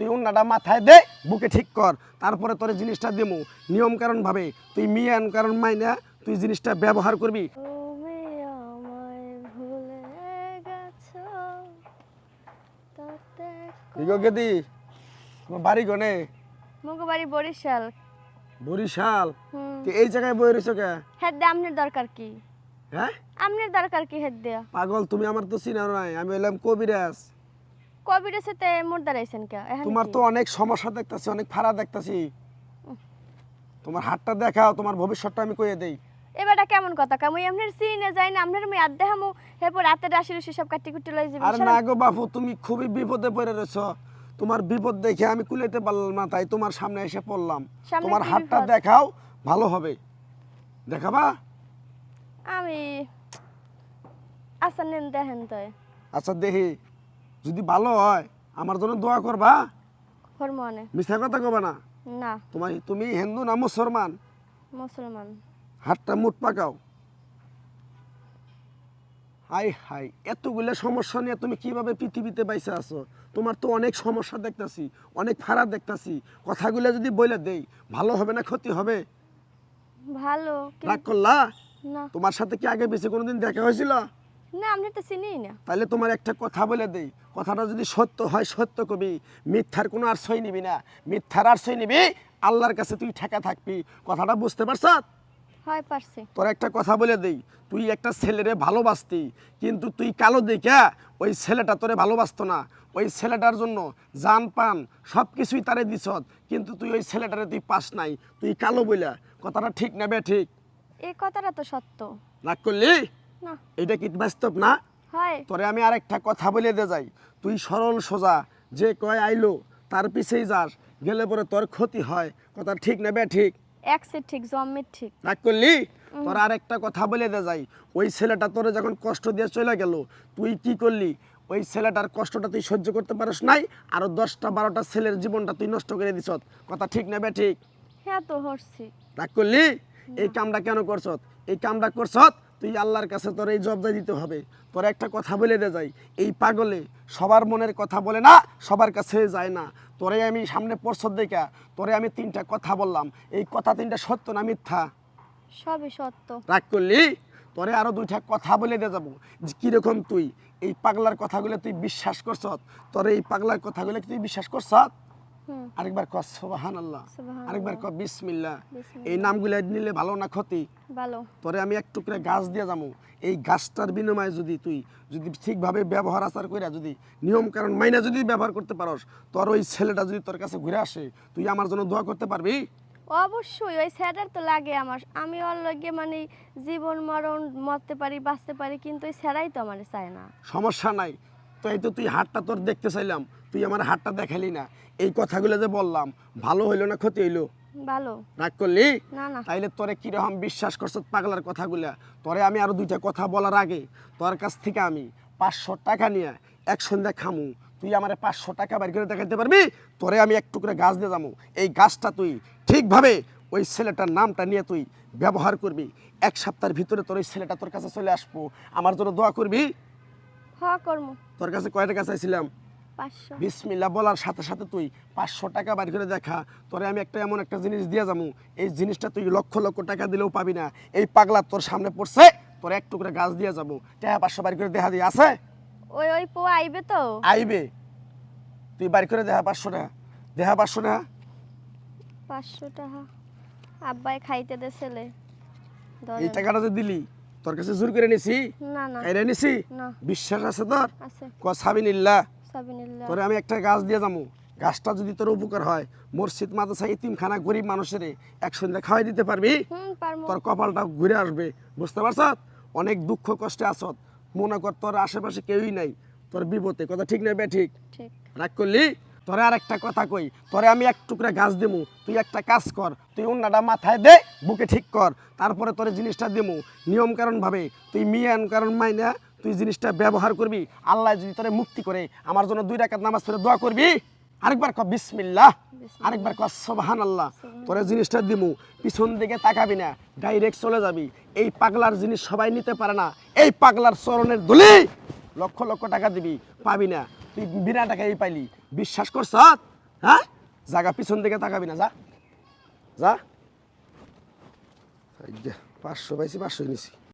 তুই অন্যটা মাথায় দে বুকে ঠিক কর। তারপরে তোর জিনিসটা দেবো নিয়ম কারণ ভাবে তুই মিয়ান কারণ মাইনা তুই জিনিসটা ব্যবহার করবি। তুমি আমায় ভুলে গেছো। তাতে দিগো গেদি? তোমার বাড়ি গনে মুগো বাড়ি বরিশাল। বরিশাল? তুই এই জায়গায় বই রয়েছো কে? হেড দে আমনের দরকার কি? হ্যাঁ? আমনের দরকার কি পাগল তুমি আমার তো নাই। আমি হইলাম কবিরাজ। কোভিডের সাথে মোর দাঁড়াইছেন কে তোমার তো অনেক সমস্যা দেখতাছি অনেক ফাড়া দেখতাছি। তোমার হাতটা দেখাও তোমার ভবিষ্যৎটা আমি কইয়ে দেই। এবারটা কেমন কথা? কাম ওই আমনের সিনে যাই না আমনের আমি আদ দেখামু এরপর রাতে রাশি রুশি সব কাটি কুটি লই যাবি আর না গো বাপু তুমি খুবই বিপদে পড়ে রয়েছো। তোমার বিপদ দেখে আমি কুলাইতে পারলাম না তাই তোমার সামনে এসে পড়লাম। তোমার হাতটা দেখাও ভালো হবে। দেখাবা? আমি আচ্ছা নেন দেখেন তো। আচ্ছা দেখি। যদি ভালো হয় আমার জন্য দোয়া করবা? মিথ্যা কথা কবা না? না। তোমার তুমি হিন্দু না মুসলমান? মুসলমান। হাতটা মুট পাকাও। হাই হাই এতগুলো সমস্যা নিয়ে তুমি কীভাবে পৃথিবীতে বাইসে আছো? তোমার তো অনেক সমস্যা দেখতাছি অনেক ফারাক দেখতাছি। কথাগুলো যদি বলে দেই ভালো হবে না ক্ষতি হবে? ভালো রাগ করলা? না। তোমার সাথে কি আগে বেশি কোনোদিন দেখা হয়েছিল? না আপনি তো চিনিই না। তাহলে তোমার একটা কথা বলে দেই। কথাটা যদি সত্য হয় সত্য কবি। মিথ্যার কোনো আশ্রয় নিবি না। মিথ্যার আশ্রয় নিবি আল্লাহর কাছে তুই ঠেকা থাকবি। কথাটা বুঝতে পারছ? হয় পারছি। তোর একটা কথা বলে দেই। তুই একটা ছেলেরে ভালোবাসতি কিন্তু তুই কালো দেখা ওই ছেলেটা তোরে ভালোবাসতো না। ওই ছেলেটার জন্য জান পান সব কিছুই তারে দিছত কিন্তু তুই ওই ছেলেটারে তুই পাস নাই। তুই কালো বইলা। কথাটা ঠিক না বে ঠিক? এই কথাটা তো সত্য। রাগ করলি? না। এটা কি বাস্তব না? হয়। তোরে আমি আরেকটা কথা বলে দে যাই। তুই সরল সোজা যে কয় আইলো তার পিছেই যাস গেলে পরে তোর ক্ষতি হয়। কথা ঠিক না বে ঠিক? এক সে ঠিক জম্মের ঠিক। রাগ করলি? তোর আর একটা কথা বলে দে যাই। ওই ছেলেটা তোরে যখন কষ্ট দিয়ে চলে গেল তুই কি করলি? ওই ছেলেটার কষ্টটা তুই সহ্য করতে পারিস নাই আরও দশটা বারোটা ছেলের জীবনটা তুই নষ্ট করে দিছ কথা ঠিক না বে ঠিক? হ্যাঁ তো হরছি। রাগ করলি? এই কামটা কেন করছত এই কামটা করছত তুই আল্লাহর কাছে তোর এই জবদাই দিতে হবে। তোর একটা কথা বলে দে যাই। এই পাগলে সবার মনের কথা বলে না সবার কাছে যায় না। তোরে আমি সামনে পরশত দেখা তোরে আমি তিনটা কথা বললাম। এই কথা তিনটা সত্য না মিথ্যা? সবই সত্য। রাগ করলি? তোরে আরও দুইটা কথা বলে দিয়ে যাব। যে কীরকম তুই? এই পাগলার কথাগুলো তুই বিশ্বাস করছ তোর এই পাগলার কথাগুলো তুই বিশ্বাস করছ হুম আরেকবার ক সোবাহান আল্লাহ সুবহানাল্লাহ। আরেকবার ক বিসমিল্লাহ। এই নামগুলো নিলে ভালো না ক্ষতি? ভালো। তোরে আমি এক টুকরা গাছ দিয়ে যাব এই গাছটার বিনিময়ে যদি তুই যদি ঠিকভাবে ব্যবহার আচার করে যদি নিয়ম কারণ মাইনা যদি ব্যবহার করতে পারস তোর ওই ছেলেটা যদি তোর কাছে ঘুরে আসে তুই আমার জন্য দোয়া করতে পারবি? অবশ্যই ওই স্যাটার তো লাগে আমার। আমি ওর লগে মানে জীবন মরণ মরতে পারি বাঁচতে পারি কিন্তু ওই স্যারাই তো আমার চায় না। সমস্যা নাই। তো এই তো তুই হাটটা তোর দেখতে চাইলাম তুই আমার হাটটা দেখালি না। এই কথাগুলো যে বললাম ভালো হইল না ক্ষতি হইল? ভালো। রাগ করলি? তাইলে তোরে কীরকম বিশ্বাস করছ পাগলার কথাগুলা? তোরে আমি আরও দুইটা কথা বলার আগে তোর কাছ থেকে আমি পাঁচশো টাকা নিয়ে এক সন্ধ্যা খামু। তুই আমার পাঁচশো টাকা বের করে দেখাতে পারবি? তোরে আমি এক টুকরা গাছ দিয়ে যাব এই গাছটা তুই ঠিকভাবে ওই ছেলেটার নামটা নিয়ে তুই ব্যবহার করবি। এক সপ্তাহের ভিতরে তোর ওই ছেলেটা তোর কাছে চলে আসব। আমার জন্য দোয়া করবি। হ কর্ম। তোর কাছে কয় টাকা চাইছিলাম? পাঁচশো। বিসমিল্লা বলার সাথে সাথে তুই পাঁচশো টাকা বাড়ি করে দেখা। তোরে আমি একটা এমন একটা জিনিস দিয়ে যাব। এই জিনিসটা তুই লক্ষ লক্ষ টাকা দিলেও পাবি না। এই পাগলা তোর সামনে পড়ছে তোর এক টুকরা গাছ দিয়ে যাব। টাকা পাঁচশো বাড়ি করে দেখা দিয়ে আছে? ওই ওই পোয়া আইবে তো। আইবে? তুই বাড়ি করে দেখা পাঁচশো টাকা। দেখা পাঁচশো টাকা? পাঁচশো টাকা। আব্বাই খাইতে দে ছেলে। এই টাকাটা যে দিলি তোর কাছে জোর করে নিছি না না। কাইরে নিছি বিশ্বাস আছে তোর? ক সাবিনিল্লাহ তোরে আমি একটা গাছ দিয়ে যাব গাছটা যদি তোর উপকার হয় মসজিদ মাদ্রাসা ইতিমখানা গরিব মানুষের এক সন্ধ্যা খাওয়াই দিতে পারবি? তোর কপালটা ঘুরে আসবে। বুঝতে পারছ? অনেক দুঃখ কষ্টে আসত মনে কর তোর আশেপাশে কেউই নাই। তোর বিপদে। কথা ঠিক না বে ঠিক? ঠিক। রাগ করলি? তোরে আর একটা কথা কই তোরে আমি এক টুকরা গাছ দেবো তুই একটা কাজ কর তুই অন্যটা মাথায় দে বুকে ঠিক কর তারপরে তোর জিনিসটা দেবো নিয়ম কারণ ভাবে তুই মিয়ান কারণ মাইনা তুই জিনিসটা ব্যবহার করবি আল্লাহ যদি তোরে মুক্তি করে আমার জন্য দুই রাকাত নামাজ পড়ে দোয়া করবি। আরেকবার ক বিসমিল্লাহ। আরেকবার ক সোবাহান আল্লাহ তোরে জিনিসটা দিমু পিছন দিকে তাকাবি না ডাইরেক্ট চলে যাবি। এই পাগলার জিনিস সবাই নিতে পারে না এই পাগলার চরণের দুলি লক্ষ লক্ষ টাকা দিবি পাবি না। তুই বিনা টাকাই পাইলি। বিশ্বাস করছ হ্যাঁ? জাগা পিছন দিকে তাকাবি না যা। যে, পাঁচশো পাইছি পাঁচশোই নিছি।